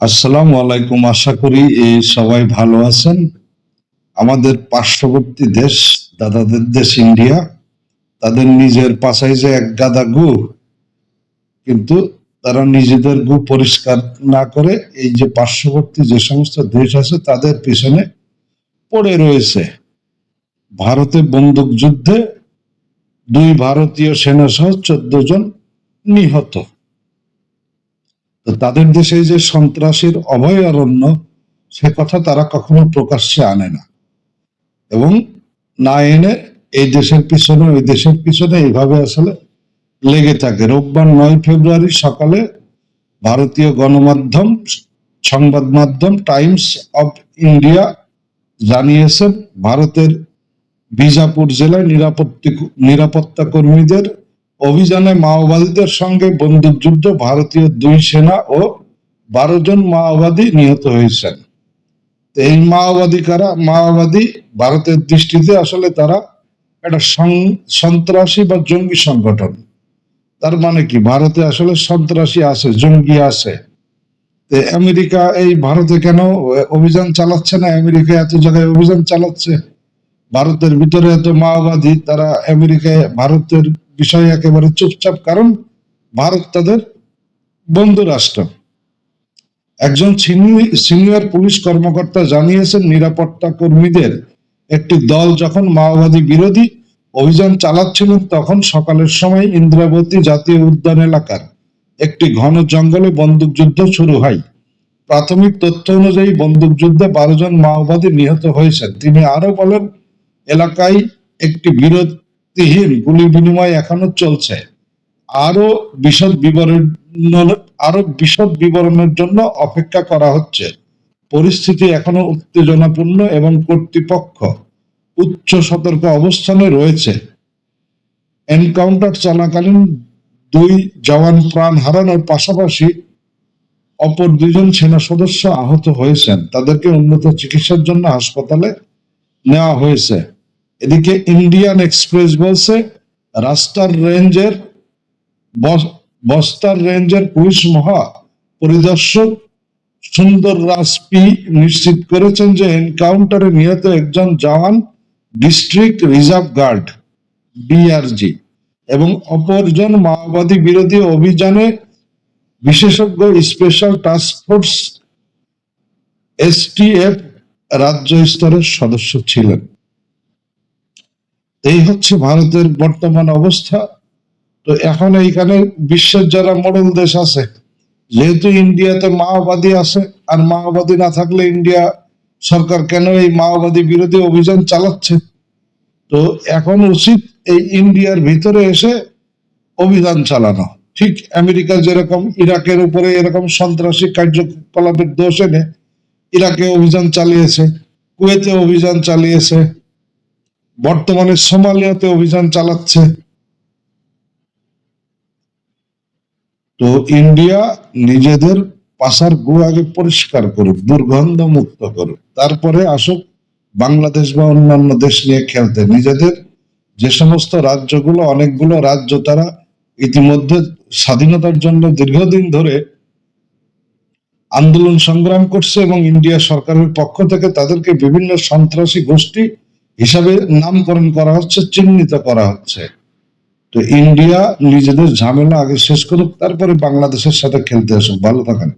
আসসালামু আলাইকুম, আশা করি এই সবাই ভালো আছেন। আমাদের পার্শ্ববর্তী দেশ, দাদাদের দেশ ইন্ডিয়া, তাদের নিজের পাশায় যে এক গাদা গু, কিন্তু তারা নিজেদের গু পরিষ্কার না করে এই যে পার্শ্ববর্তী যে সমস্ত দেশ আছে, তাদের পিছনে পড়ে রয়েছে। ভারতে বন্দুক যুদ্ধে দুই ভারতীয় সেনা সহ চোদ্দ জন নিহত। তো তাদের দেশে যে সন্ত্রাসীর অভয়ারণ্য, সে কথা তারা কখনো প্রকাশ্যে আনে না। এবং না এনে এই দেশের পিছনে, ওই দেশের পিছনে এইভাবে আসলে লেগে থাকে। রোববার নয় ফেব্রুয়ারি সকালে ভারতীয় গণমাধ্যম, সংবাদ মাধ্যম টাইমস অফ ইন্ডিয়া জানিয়েছেন ভারতের বিজাপুর জেলায় নিরাপত্তা কর্মীদের অভিযানে মাওবাদীদের সঙ্গে বন্দুকযুদ্ধ ভারতীয় দুই সেনা ও বারো জন মাওবাদী নিহত হয়েছেন। এই মাওবাদী কারা মাওবাদী ভারতের দৃষ্টিতে আসলে তারা একটা সন্ত্রাসী বা জঙ্গি সংগঠন। তার মানে কি? ভারতে আসলে সন্ত্রাসী আছে, জঙ্গি আছে। আমেরিকা এই ভারতে কেন অভিযান চালাচ্ছে না? আমেরিকা এত জায়গায় অভিযান চালাচ্ছে? ভারতের ভিতরে এত মাওবাদী, তারা আমেরিকায় ভারতের বিষয়ে একেবারে চুপচাপ, কারণ ভারত তাদের বন্ধু রাষ্ট্র। একজন সিনিয়র পুলিশ কর্মকর্তা জানিয়েছেন, নিরাপত্তা কর্মীদের একটি দল যখন মাওবাদী বিরোধী অভিযান চালাচ্ছিলেন, তখন সকালের সময় ইন্দ্রাবতী জাতীয় উদ্যান এলাকার একটি ঘন জঙ্গলে বন্দুকযুদ্ধ শুরু হয়। প্রাথমিক তথ্য অনুযায়ী বন্দুকযুদ্ধে বারো জন মাওবাদী নিহত হয়েছেন। তিনি আরও বলেন, এলাকায় একটি বিরতিহীন গুলি বিনিময় এখনও চলছে। আরও বিশদ বিবরণ আরও বিশদ বিবরণের জন্য অপেক্ষা করা হচ্ছে। পরিস্থিতি এখনও উত্তেজনাপূর্ণ এবং কর্তৃপক্ষ উচ্চ সতর্ক অবস্থানে রয়েছে। এনকাউন্টার চলাকালীন দুই জওয়ান প্রাণ হারানোর পাশাপাশি অপর দুইজন সেনা সদস্য আহত হয়েছেন। তাদেরকে উন্নত চিকিৎসার জন্য হাসপাতালে নেওয়া হয়েছে। এদিকে ইন্ডিয়ান এক্সপ্রেস বলছে, রাস্তার রেঞ্জের বস- বস্তার রেঞ্জের পুলিশ মহা পরিদর্শক সুন্দর রাজপি নিশ্চিত করেছেন যে এনকাউন্টারে নিহত একজন জওয়ান ডিস্ট্রিক্ট রিজার্ভ গার্ড, ডিআরজি, এবং অপরজন মাওবাদী বিরোধী অভিযানে বিশেষজ্ঞ স্পেশাল টাস্ক ফোর্স এসটিএফ রাজ্য স্তরের সদস্য ছিলেন। এই হচ্ছে ভারতের বর্তমান অবস্থা। তো এখন এইখানে বিশ্বের যারা মডেল দেশ আছে, যেহেতু ইন্ডিয়াতে মাওবাদী আছে, আর মাওবাদী না থাকলে ইন্ডিয়া সরকার কেন এই মাওবাদী বিরোধী অভিযান চালাচ্ছে? তো এখন উচিত এই ইন্ডিয়ার ভিতরে এসে অভিযান চালানো। ঠিক আমেরিকা যেরকম, ইরাকের উপরে এরকম সন্ত্রাসী কার্যকলাপের দোষ এনে ইরাকে অভিযান চালিয়েছে, কুয়েতে অভিযান চালিয়েছে বর্তমানে সোমালিয়াতে অভিযান চালাচ্ছে। তো ইন্ডিয়া নিজেদের পাশার গু আগে পরিষ্কার করুক, দুর্গন্ধ মুক্ত করুক। তারপরে আসুক, বাংলাদেশ বা অন্যান্য দেশ নিয়ে খেলতে। নিজেদের যে সমস্ত রাজ্যগুলো, অনেকগুলো রাজ্য তারা ইতিমধ্যে স্বাধীনতার জন্য দীর্ঘদিন ধরে আন্দোলন সংগ্রাম করছে এবং ইন্ডিয়া সরকারের পক্ষ থেকে তাদেরকে বিভিন্ন সন্ত্রাসী গোষ্ঠী হিসাবে নামকরণ করা হচ্ছে, চিহ্নিত করা হচ্ছে। তো ইন্ডিয়া নিজেদের ঝামেলা আগে শেষ করুক, তারপরে বাংলাদেশের সাথে খেলতে আসুক। ভালো থাকেন।